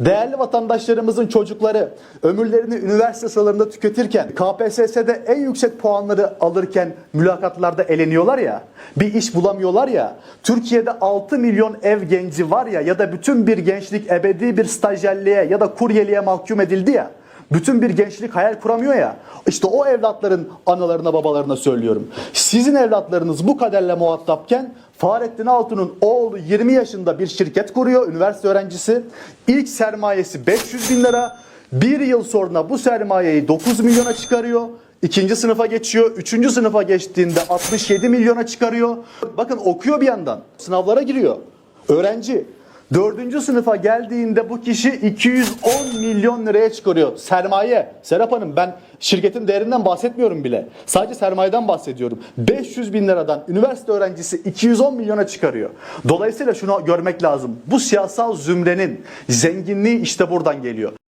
Değerli vatandaşlarımızın çocukları ömürlerini üniversite sıralarında tüketirken KPSS'de en yüksek puanları alırken mülakatlarda eleniyorlar ya bir iş bulamıyorlar ya Türkiye'de 6 milyon ev genci var ya ya da bütün bir gençlik ebedi bir stajyerliğe ya da kuryeliğe mahkum edildi ya bütün bir gençlik hayal kuramıyor ya. İşte o evlatların analarına babalarına söylüyorum. Sizin evlatlarınız bu kaderle muhatapken Fahrettin Altun'un oğlu 20 yaşında bir şirket kuruyor, üniversite öğrencisi. İlk sermayesi 500 bin lira. Bir yıl sonra bu sermayeyi 9 milyona çıkarıyor. İkinci sınıfa geçiyor. Üçüncü sınıfa geçtiğinde 67 milyona çıkarıyor. Bakın okuyor bir yandan. Sınavlara giriyor. Öğrenci. Dördüncü sınıfa geldiğinde bu kişi 210 milyon liraya çıkarıyor. Sermaye. Serap Hanım ben şirketin değerinden bahsetmiyorum bile. Sadece sermayeden bahsediyorum. 500 bin liradan üniversite öğrencisi 210 milyona çıkarıyor. Dolayısıyla şunu görmek lazım. Bu siyasal zümrenin zenginliği işte buradan geliyor.